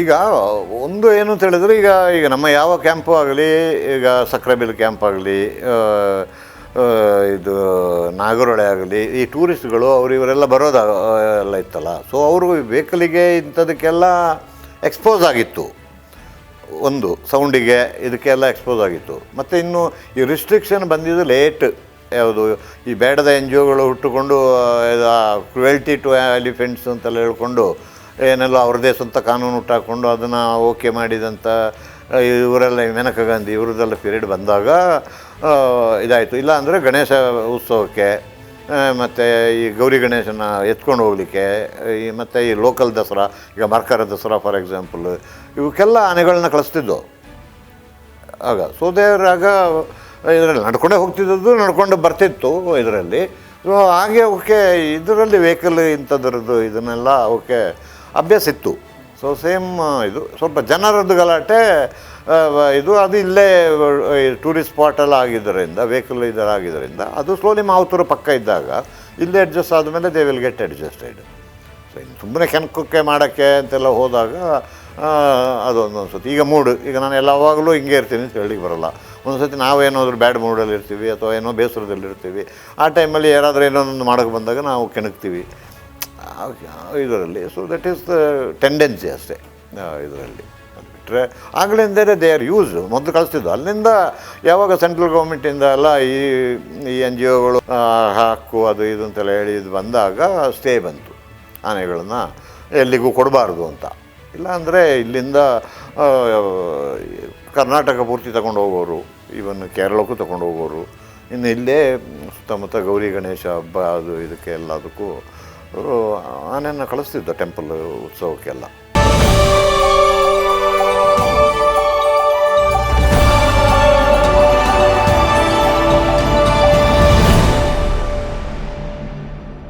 ಈಗ ಒಂದು ಏನು ಅಂತ ಹೇಳಿದ್ರೆ ಈಗ ಈಗ ನಮ್ಮ ಯಾವ ಕ್ಯಾಂಪು ಆಗಲಿ, ಈಗ ಸಕ್ರೆಬಿಲ್ ಕ್ಯಾಂಪ್ ಆಗಲಿ ಇದು ನಾಗರಹೊಳೆ ಆಗಲಿ, ಈ ಟೂರಿಸ್ಟ್ಗಳು ಅವರು ಇವರೆಲ್ಲ ಬರೋದ ಎಲ್ಲ ಇತ್ತಲ್ಲ. ಸೊ ಅವರು ವೆಹಿಕಲಿಗೆ ಇಂಥದಕ್ಕೆಲ್ಲ ಎಕ್ಸ್ಪೋಸ್ ಆಗಿತ್ತು. ಒಂದು ಸೌಂಡಿಗೆ ಇದಕ್ಕೆಲ್ಲ ಎಕ್ಸ್ಪೋಸ್ ಆಗಿತ್ತು. ಮತ್ತು ಇನ್ನು ಈ ರಿಸ್ಟ್ರಿಕ್ಷನ್ ಬಂದಿದ್ದು ಲೇಟ್ ಯಾವುದು, ಈ ಬೇಡದ ಎನ್ ಜಿ ಒಗಳು ಹುಟ್ಟುಕೊಂಡು ಕ್ರುವೆಲ್ಟಿ ಟು ಎಲಿಫೆಂಟ್ಸ್ ಅಂತೆಲ್ಲ ಹೇಳ್ಕೊಂಡು ಏನೆಲ್ಲ ಅವ್ರದ್ದೇ ಸ್ವಂತ ಕಾನೂನು ಹುಟ್ಟಾಕೊಂಡು ಅದನ್ನು ಓಕೆ ಮಾಡಿದಂಥ ಇವರೆಲ್ಲ ಮೇನಕಾ ಗಾಂಧಿ ಇವ್ರದ್ದೆಲ್ಲ ಪೀರಿಯಡ್ ಬಂದಾಗ ಇದಾಯಿತು. ಇಲ್ಲ ಅಂದರೆ ಗಣೇಶ ಉತ್ಸವಕ್ಕೆ ಮತ್ತು ಈ ಗೌರಿ ಗಣೇಶನ ಎತ್ಕೊಂಡು ಹೋಗಲಿಕ್ಕೆ, ಈ ಮತ್ತು ಈ ಲೋಕಲ್ ದಸರಾ, ಈಗ ಮರ್ಕರ ದಸರಾ ಫಾರ್ ಎಕ್ಸಾಂಪಲ್ ಇವಕ್ಕೆಲ್ಲ ಆನೆಗಳನ್ನ ಕಳಿಸ್ತಿದ್ದು ಆಗ ಸೊ ದೇವರಾಗ ಇದರಲ್ಲಿ ನಡ್ಕೊಂಡೇ ಹೋಗ್ತಿದ್ದದ್ದು, ನಡ್ಕೊಂಡು ಬರ್ತಿತ್ತು ಇದರಲ್ಲಿ. ಸೊ, ಹಾಗೆ ಅವಕ್ಕೆ ಇದರಲ್ಲಿ ವೆಹಿಕಲ್ ಇಂಥದ್ರದ್ದು, ಇದನ್ನೆಲ್ಲ ಅವಕ್ಕೆ ಅಭ್ಯಾಸ ಇತ್ತು. ಸೊ ಸೇಮ್ ಇದು. ಸ್ವಲ್ಪ ಜನರದ್ದು ಗಲಾಟೆ ಇದು ಅದು ಇಲ್ಲೇ ಟೂರಿಸ್ಟ್ ಸ್ಪಾಟೆಲ್ಲ ಆಗಿದ್ದರಿಂದ ವೆಹಿಕಲ್ ಇದರಾಗಿದ್ದರಿಂದ ಅದು ಸ್ಲೋಲಿ ಮಾವುತರು ಪಕ್ಕ ಇದ್ದಾಗ, ಇಲ್ಲೇ ಅಡ್ಜಸ್ಟ್ ಆದಮೇಲೆ they will get adjusted so ಇನ್ನು ಸುಮ್ಮನೆ ಕೆಣಕಕ್ಕೆ ಮಾಡೋಕ್ಕೆ ಅಂತೆಲ್ಲ ಹೋದಾಗ ಅದು ಅದೊಂದೊಂದು ಸತಿ ಈಗ ಮೂಡ್. ಈಗ ನಾನು ಯಾವಾಗಲೂ ಹಿಂಗೆ ಇರ್ತೀನಿ ಅಂತ ಹೇಳಿಕ್ಕೆ ಬರಲ್ಲ. ಒಂದು ಸತಿ ನಾವೇನಾದರೂ ಬ್ಯಾಡ್ ಮೂಡಲ್ಲಿ ಇರ್ತೀವಿ ಅಥವಾ ಏನೋ ಬೇಸರದಲ್ಲಿ ಇರ್ತೀವಿ ಆ ಟೈಮಲ್ಲಿ ಯಾರಾದರೂ ಏನೋ ಒಂದು ಮಾಡೋಕ್ಕೆ ಬಂದಾಗ ನಾವು ಕೆಣಕ್ತೀವಿ. ಇದರಲ್ಲಿ so that is the tendency ಅಷ್ಟೇ ಇದರಲ್ಲಿ. ಅದು ಬಿಟ್ಟರೆ ಆಗಲಿಂದಲೇ ದೇ ಆರ್ ಯೂಸ್ ಮೊದಲು ಕಳಿಸ್ತಿದ್ದು ಅಲ್ಲಿಂದ ಯಾವಾಗ ಸೆಂಟ್ರಲ್ ಗೌರ್ಮೆಂಟಿಂದ ಎಲ್ಲ ಈ ಈ ಎನ್ ಜಿ ಒಗಳು ಹಾಕು, ಅದು ಇದು ಅಂತೆಲ್ಲ ಹೇಳಿ ಇದು ಬಂದಾಗ ಸ್ಟೇ ಬಂತು. ಆನೆಗಳನ್ನು ಎಲ್ಲಿಗೂ ಕೊಡಬಾರ್ದು ಅಂತ. ಇಲ್ಲ ಅಂದರೆ ಇಲ್ಲಿಂದ ಕರ್ನಾಟಕ ಪೂರ್ತಿ ತಗೊಂಡು ಹೋಗೋರು ಈವನ್ ಕೇರಳಕ್ಕೂ ತಗೊಂಡು ಹೋಗೋರು ಇನ್ನು ಇಲ್ಲೇ ಸುತ್ತಮುತ್ತ ಗೌರಿ ಗಣೇಶ ಹಬ್ಬ, ಅದು ಇದಕ್ಕೆ ಎಲ್ಲದಕ್ಕೂ ಆನೆಯನ್ನು ಕಳಿಸ್ತಿದ್ದ ಟೆಂಪಲ್ ಉತ್ಸವಕ್ಕೆಲ್ಲ.